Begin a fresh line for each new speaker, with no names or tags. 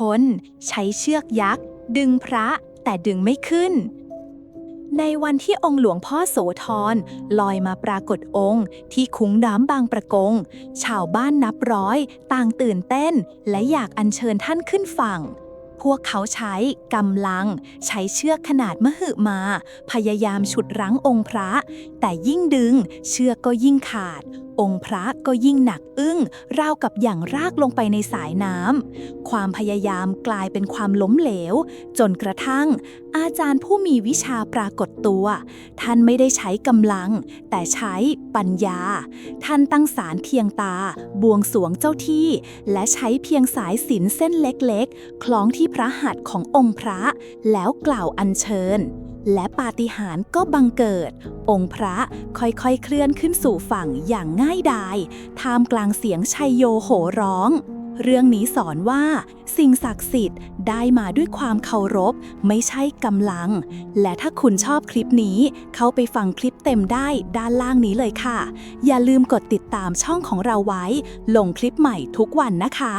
คนใช้เชือกยักษ์ ดึงพระแต่ดึงไม่ขึ้น ในวันที่องค์หลวงพ่อโสธรลอยมาปรากฏองค์ที่คุ้งน้ำบางประกง ชาวบ้านนับร้อย ต่างตื่นเต้น และอยากอัญเชิญท่านขึ้นฝั่ง พวกเขาใช้กำลัง ใช้เชือกขนาดมหึมา พยายามฉุดรั้งองค์พระ แต่ยิ่งดึงเชือกก็ยิ่งขาด องค์พระก็ยิ่งหนักอึ้ง ราวกับอย่างรากลงไปในสายน้ำ ความพยายามกลายเป็นความล้มเหลว จนกระทั่ง อาจารย์ผู้มีวิชาปรากฏตัว ท่านไม่ได้ใช้กำลัง แต่ใช้ปัญญา ท่านตั้งสารเทียงตา บวงสรวงเจ้าที่ และใช้เพียงสายสินเส้นเล็กๆ คล้องที่พระหัตถ์ขององค์พระ แล้วกล่าวอัญเชิญ และปาฏิหาริย์ก็บังเกิด องค์พระค่อยๆเคลื่อนขึ้นสู่ฝั่งอย่างง่ายดายท่ามกลางเสียงชัยโยโหร้อง เรื่องนี้สอนว่า สิ่งศักดิ์สิทธิ์ได้มาด้วยความเคารพ ไม่ใช่กำลัง และถ้าคุณชอบคลิปนี้ เข้าไปฟังคลิปเต็มได้ด้านล่างนี้เลยค่ะ อย่าลืมกดติดตามช่องของเราไว้ ลงคลิปใหม่ทุกวันนะคะ